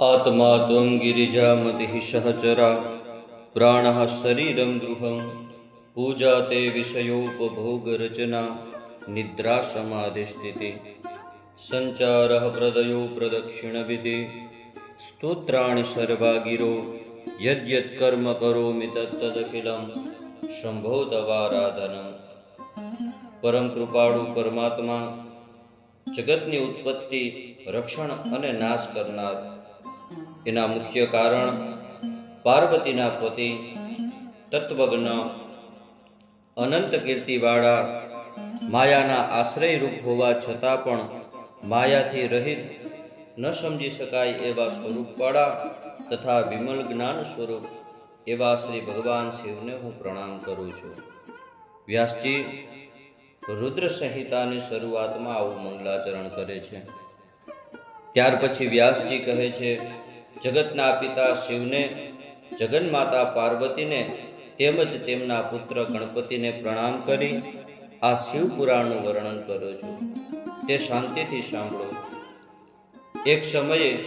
आत्मा त्वं गिरिजामतिः सहचरा प्राणः शरीरं गृहं पूजा ते विषयोपभोगरचना निद्रा समाधिस्थितिः सञ्चारः प्रदयो प्रदक्षिणविधि स्तोत्राणि सर्वा गिरो यद्यत्कर्म करोमि तत्तदखिलं શંભો તવારાધનમ પરમ કૃપાળુ પરમાત્મા જગતની ઉત્પત્તિ રક્ષણ અને નાશ કરનાર એના મુખ્ય કારણ પાર્વતીના પતિ તત્વજ્ઞ, અનંત કીર્તિવાળા, માયાના આશ્રયરૂપ હોવા છતાં પણ માયાથી રહિત, ન સમજી શકાય એવા સ્વરૂપવાળા તથા વિમલ જ્ઞાન સ્વરૂપ એવા શ્રી ભગવાન શિવને હું પ્રણામ કરું છું. વ્યાસજી રુદ્ર સંહિતાની શરૂઆતમાં આવું મંગલાચરણ કરે છે. ત્યાર પછી વ્યાસજી કહે છે જગતના પિતા શિવને, જગન્માતા પાર્વતીને તેમજ તેમના પુત્ર ગણપતિને પ્રણામ કરી આ શિવ પુરાણનું વર્ણન કરું છું. તે શાંતિથી સાંભળો. એક સમયે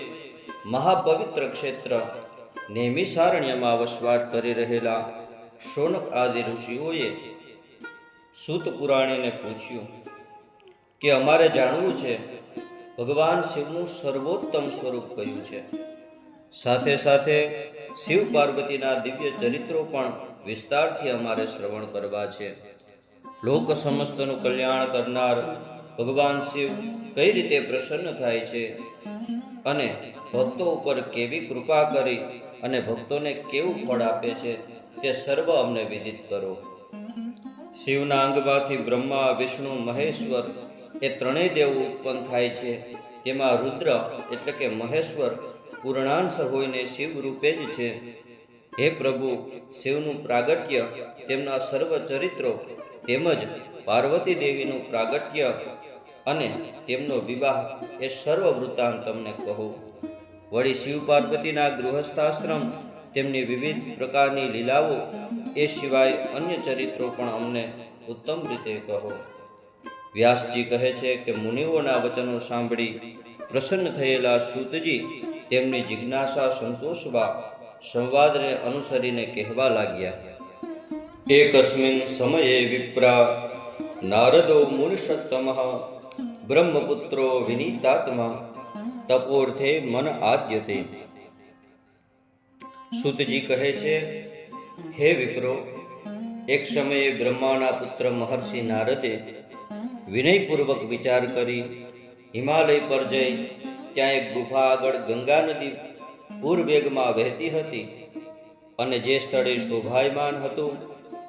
મહાપવિત્ર ક્ષેત્ર નેમિસારણ્યમાં વસવાટ કરી રહેલા શોનક આદિ ઋષિઓએ સૂત પુરાણીને પૂછ્યું કે અમારે જાણવું છે, ભગવાન શિવનું સર્વોત્તમ સ્વરૂપ કયું છે? સાથે સાથે શિવ પાર્વતીના દિવ્ય ચરિત્રો પણ વિસ્તારથી અમારે શ્રવણ કરવા છે. લોક સમસ્તનું કલ્યાણ કરનાર ભગવાન શિવ કઈ રીતે પ્રસન્ન થાય છે અને ભક્તો ઉપર કેવી કૃપા કરી અને ભક્તોને કેવું ફળ આપે છે તે સર્વ અમને વિદિત કરો. શિવના અંગમાંથી બ્રહ્મા, વિષ્ણુ, મહેશ્વર એ ત્રણેય દેવો ઉત્પન્ન થાય છે. તેમાં રુદ્ર એટલે કે મહેશ્વર પૂર્ણાંશ હોઈને શિવ રૂપે જ છે. હે પ્રભુ, શિવનું પ્રાગટ્ય તેમના સર્વ ચરિત્રો તેમજ પાર્વતી દેવીનું પ્રાગટ્ય અને તેમનો વિવાહ એ સર્વ વૃત્તાંત તમને કહો. વળી શિવ પાર્વતીના ગૃહસ્થાશ્રમ તેમની વિવિધ પ્રકારની લીલાઓ એ સિવાય અન્ય ચરિત્રો પણ અમને ઉત્તમ રીતે કહો. વ્યાસજી કહે છે કે મુનિઓના વચનો સાંભળી પ્રસન્ન થયેલા સૂતજી તેમની જિજ્ઞાસા સંતોષવા સંવાદને અનુસરીને કહેવા લાગ્યા. એકસ્મિન સમયે વિપ્રા નારદો મુનિષત્તમ બ્રહ્મપુત્રો વિનીતાત્મા, તપોર્થે મન આદ્યતે. સુતજી કહે છે, હે વિપ્રો, એક સમયે બ્રહ્માના પુત્ર મહર્ષિ નારદે વિનયપૂર્વક વિચાર કરી હિમાલય પર જઈ ત્યાં એક ગુફા આગળ ગંગા નદી પૂરવેગમાં વહેતી હતી અને જે સ્થળે શોભાયમાન હતું,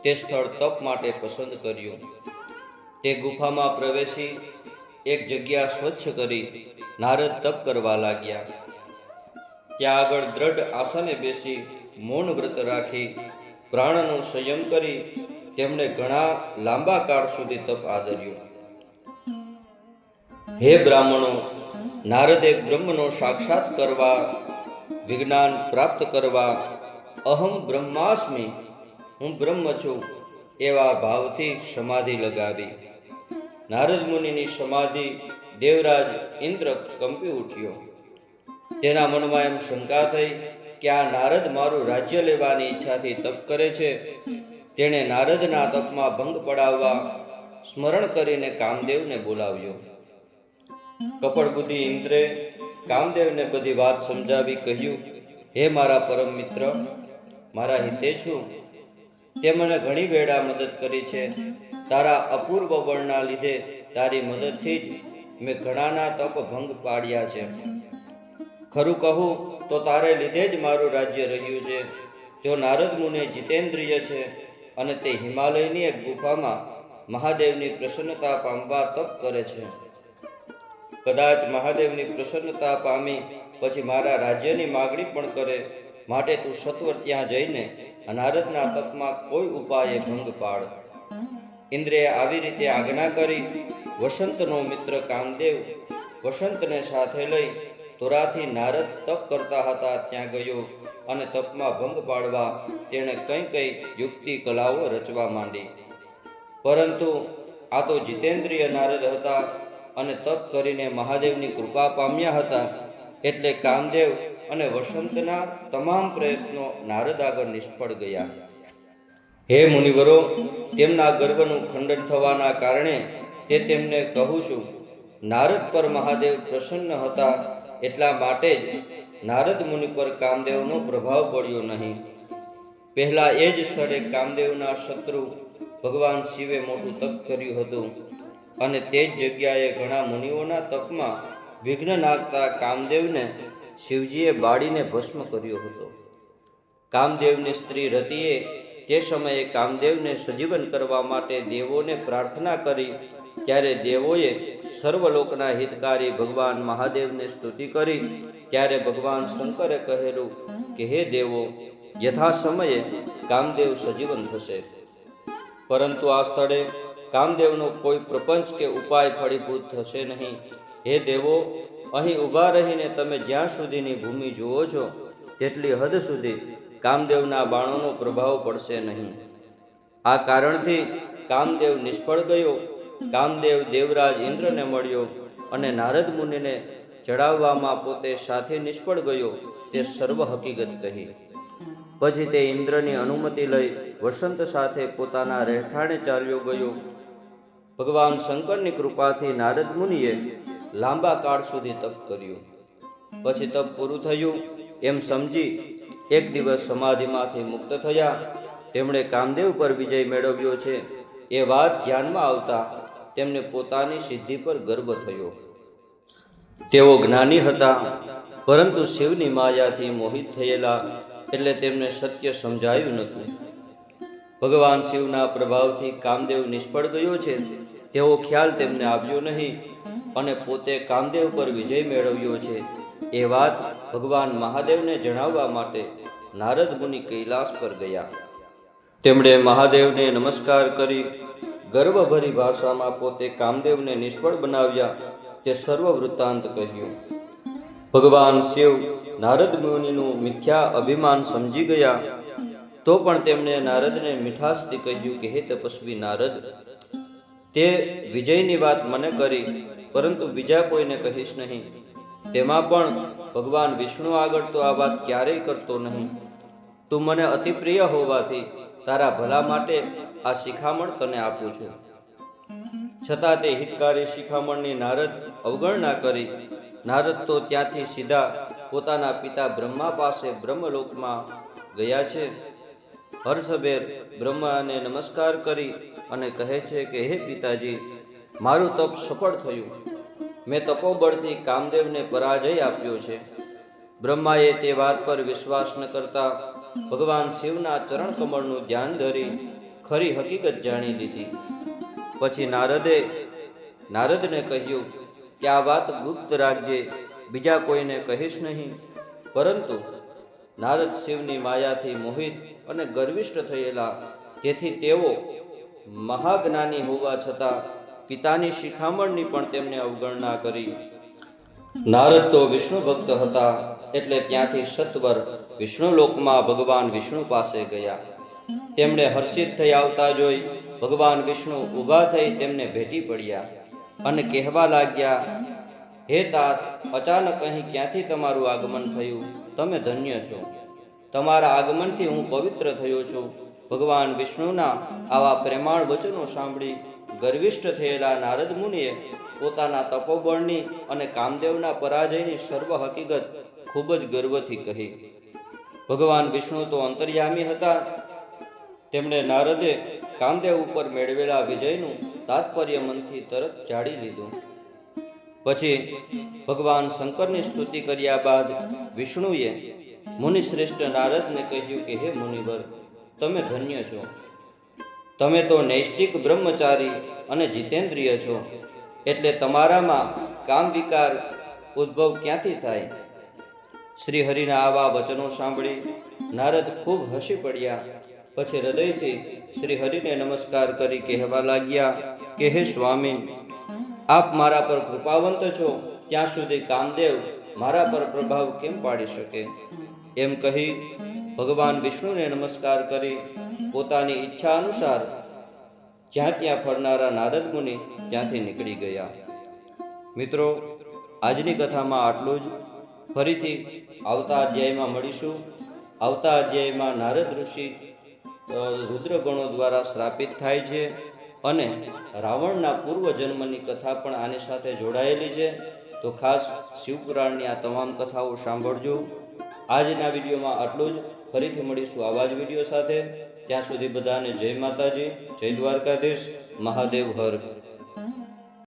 તે સ્થળ તપ માટે પસંદ કર્યું. તે ગુફામાં પ્રવેશી એક જગ્યા સ્વચ્છ કરી નારદ તપ કરવા લાગ્યા. ત્યાં આગળ દ્રઢ આસને બેસી મૌન વ્રત રાખી પ્રાણનો સંયમ કરી તેમણે ઘણા લાંબા કાળ સુધી તપ આદર્યું હે બ્રાહ્મણો નારદે બ્રહ્મનો સાક્ષાત કરવા, વિજ્ઞાન પ્રાપ્ત કરવા, અહમ બ્રહ્માસ્મિ, હું બ્રહ્મ છું, એવા ભાવથી સમાધિ લગાવી. નારદ મુનિની સમાધિ દેવરાજ ઇન્દ્ર કંપી ઉઠ્યો. તેના મનમાં એમ શંકા થઈ કે આ નારદ મારું રાજ્ય લેવાની ઈચ્છાથી તપ કરે છે. તેણે નારદના તપમાં ભંગ પડાવવા સ્મરણ કરીને કામદેવને બોલાવ્યો. કપડ બુદ્ધિ ઇન્દ્રે કામદેવને બધી વાત સમજાવી કહ્યું, હે મારા પરમ મિત્ર, મારા હિતે છું. તે મને ઘણી વેળા મદદ કરી છે. તારા અપૂર્વ બળના લીધે તારી મદદથી જ મેં ઘણાના તપ ભંગ પાડ્યા છે. ખરું કહું, તો તારે લીધે જ મારું રાજ્ય રહ્યું છે. જો નારદ મુનિ જીતેન્દ્રિય છે અને તે હિમાલયની એક ગુફામાં મહાદેવની પ્રસન્નતા પામવા તપ કરે છે. કદાચ મહાદેવની પ્રસન્નતા પામી, પછી મારા રાજ્યની માગણી પણ કરે, માટે તું સત્વર ત્યાં જઈને નારદના તપમાં કોઈ ઉપાયે ભંગ પાડ. ઇન્દ્રે આવી રીતે આજ્ઞા કરી, વસંતનો મિત્ર કામદેવ વસંતને સાથે લઈ તોરાથી નારદ તપ કરતા હતા, ત્યાં ગયો અને તપમાં ભંગ પાડવા તેણે કઈ કઈ યુક્તિ કલાઓ રચવા માંડી. પરંતુ આ તો જીતેન્દ્રિય નારદ હતા અને તપ કરીને મહાદેવની કૃપા પામ્યા હતા. એટલે કામદેવ અને વસંતના તમામ પ્રયત્નો નારદ આગળ નિષ્ફળ ગયા. હે મુનિવરો, તેમના ગર્વનું ખંડન થવાના કારણે તે તેમને કહું છું, નારદ પર મહાદેવ પ્રસન્ન હતા એટલા માટે જ નારદ મુનિ પર કામદેવનો પ્રભાવ પડ્યો નહીં. પહેલા એ જ સ્થળે કામદેવના શત્રુ ભગવાન શિવે મોટું તપ કર્યું હતું. અને તે જ જગ્યાએ ઘણા મુનિઓના તપમાં વિઘ્ન નાખતા કામદેવને શિવજીએ બાળીને ભસ્મ કર્યો હતો. કામદેવની સ્ત્રી રતિએ તે સમયે કામદેવને સજીવન કરવા માટે દેવોને પ્રાર્થના કરી, ત્યારે દેવોએ સર્વલોકના હિતકારી ભગવાન મહાદેવને સ્તુતિ કરી, ત્યારે ભગવાન શંકરે કહેલું કે, હે દેવો યથા સમયે કામદેવ સજીવન થશે. પરંતુ આ સ્થળે કામદેવનો કોઈ પ્રપંચ કે ઉપાય ફળીભૂત થશે નહીં. હે દેવો, અહીં ઊભા રહીને તમે જ્યાં સુધીની ભૂમિ જુઓ છો, તેટલી હદ સુધી કામદેવના બાણોનો પ્રભાવ પડશે નહીં. આ કારણથી કામદેવ નિષ્ફળ ગયો. કામદેવ દેવરાજ ઇન્દ્રને મળ્યો અને નારદ મુનિને ચડાવવામાં પોતે સાથે નિષ્ફળ ગયો, તે સર્વ હકીકત કહી. પછી તે ઇન્દ્રની અનુમતિ લઈ વસંત સાથે પોતાના રહેઠાણે ચાલ્યો ગયો. ભગવાન શંકરની કૃપાથી નારદ મુનિએ લાંબા કાળ સુધી તપ કર્યું. પછી તપ પૂરું થયું. એમ સમજી એક દિવસ સમાધિમાંથી મુક્ત થયા. તેમણે કામદેવ પર વિજય મેળવ્યો છે. એ વાત ધ્યાનમાં આવતા તેમને પોતાની સિદ્ધિ પર ગર્વ થયો. તેઓ જ્ઞાની હતા, પરંતુ શિવની માયાથી મોહિત થયેલા એટલે તેમને સત્ય સમજાયું નહોતું. ભગવાન શિવના પ્રભાવથી કામદેવ નિષ્ફળ ગયો છે. તેવો ખ્યાલ તેમને આવ્યો નહીં અને પોતે કામદેવ પર વિજય મેળવ્યો છે. એ વાત ભગવાન મહાદેવને જણાવવા માટે નારદ મુનિ કૈલાસ પર ગયા. તેમણે મહાદેવને નમસ્કાર કરી, ગર્વભરી ભાષામાં પોતે કામદેવને નિષ્ફળ બનાવ્યા તે સર્વ વૃત્તાંત કહ્યું. ભગવાન શિવ નારદ મુનિનું મિથ્યા અભિમાન સમજી ગયા તો પણ તેમણે નારદને મીઠાશથી કહ્યું કે, હે તપસ્વી નારદ, તે વિજયની વાત મને કરી, પરંતુ બીજા કોઈને કહીશ નહીં. તેમાં પણ ભગવાન વિષ્ણુ આગળ તો આ વાત ક્યારેય કરતો નહીં. તું મને અતિ પ્રિય હોવાથી તારા ભલા માટે આ શિખામણ તને આપું છું. છતાં તે હિતકારી શિખામણની નારદ અવગણના કરી. નારદ તો ત્યાંથી સીધા પોતાના પિતા બ્રહ્મા પાસે બ્રહ્મલોકમાં ગયા છે. હર્ષભેર બ્રહ્માને નમસ્કાર કરી અને કહે છે કે, હે પિતાજી, મારું તપ સફળ થયું. મેં તપોબળથી કામદેવને પરાજય આપ્યો છે. બ્રહ્માએ તે વાત પર વિશ્વાસ ન કરતા ભગવાન શિવના ચરણ કમળનું ધ્યાન ધરી ખરી હકીકત જાણી લીધી. પછી નારદે નારદને કહ્યું કે, આ વાત ગુપ્ત રાખજે, બીજા કોઈને કહીશ નહીં. પરંતુ નારદ શિવની માયાથી મોહિત અને ગર્વિષ્ઠ થયેલા. તેથી તેઓ મહાજ્ઞાની હોવા છતાં પિતાની શિખામણની પણ તેમને અવગણના કરી. નારદ તો વિષ્ણુ ભક્ત હતા, એટલે ત્યાંથી સત્વર વિષ્ણુલોકમાં ભગવાન વિષ્ણુ પાસે ગયા. તેમણે હર્ષિત થઈ આવતા જોઈ ભગવાન વિષ્ણુ ઊભા થઈ તેમને ભેટી પડ્યા અને કહેવા લાગ્યા, હે તાત, અચાનક અહીં ક્યાંથી તમારું આગમન થયું? તમે ધન્ય છો. તમારા આગમનથી હું પવિત્ર થયો છું. ભગવાન વિષ્ણુના આવા પ્રેમાળ વચનો સાંભળી ગર્વિષ્ઠ થયેલા નારદ મુનિએ પોતાના તપોબળની અને કામદેવના પરાજયની સર્વ હકીકત ખૂબ જ ગર્વથી કહી. ભગવાન વિષ્ણુ તો અંતર્યામી હતા. તેમણે નારદે કામદેવ ઉપર મેળવેલા વિજયનું તાત્પર્ય મનથી તરત જાળી લીધું. પછી ભગવાન શંકરની સ્તુતિ કર્યા બાદ વિષ્ણુએ મુનિશ્રેષ્ઠ નારદને કહ્યું કે, હે મુનિવર, તમે ધન્ય છો. તમે તો નૈષ્ટિક બ્રહ્મચારી અને જીતેન્દ્રિય છો. એટલે તમારામાં કામ વિકાર ઉદ્ભવ ક્યાંથી થાય? શ્રી હરિના આવા વચનો સાંભળી નારદ ખૂબ હસી પડ્યા. પછી હૃદયથી શ્રી હરિને નમસ્કાર કરી કહેવા લાગ્યા કે, હે સ્વામી, આપ મારા પર કૃપાવંત છો. ત્યાં સુધી કામદેવ મારા પર પ્રભાવ કેમ પાડી શકે? એમ કહી ભગવાન વિષ્ણુને નમસ્કાર કરી પોતાની ઈચ્છા અનુસાર જ્યાં ત્યાં ફરનારા નારદ મુનિ ત્યાંથી નીકળી ગયા. મિત્રો, આજની કથામાં આટલું જ. ફરીથી આવતા અધ્યાયમાં મળીશું. આવતા અધ્યાયમાં નારદ ઋષિ રુદ્રગણો દ્વારા શ્રાપિત થાય છે અને રાવણના પૂર્વજન્મની કથા પણ આની સાથે જોડાયેલી છે. તો ખાસ શિવપુરાણની આ તમામ કથાઓ સાંભળજો. આજના વિડીયોમાં આટલું જ. ફરીથી મળીશું આવા જ વીડિયો સાથે. ત્યાં સુધી બધાને જય માતાજી, જય દ્વારકાધીશ, મહાદેવ હર.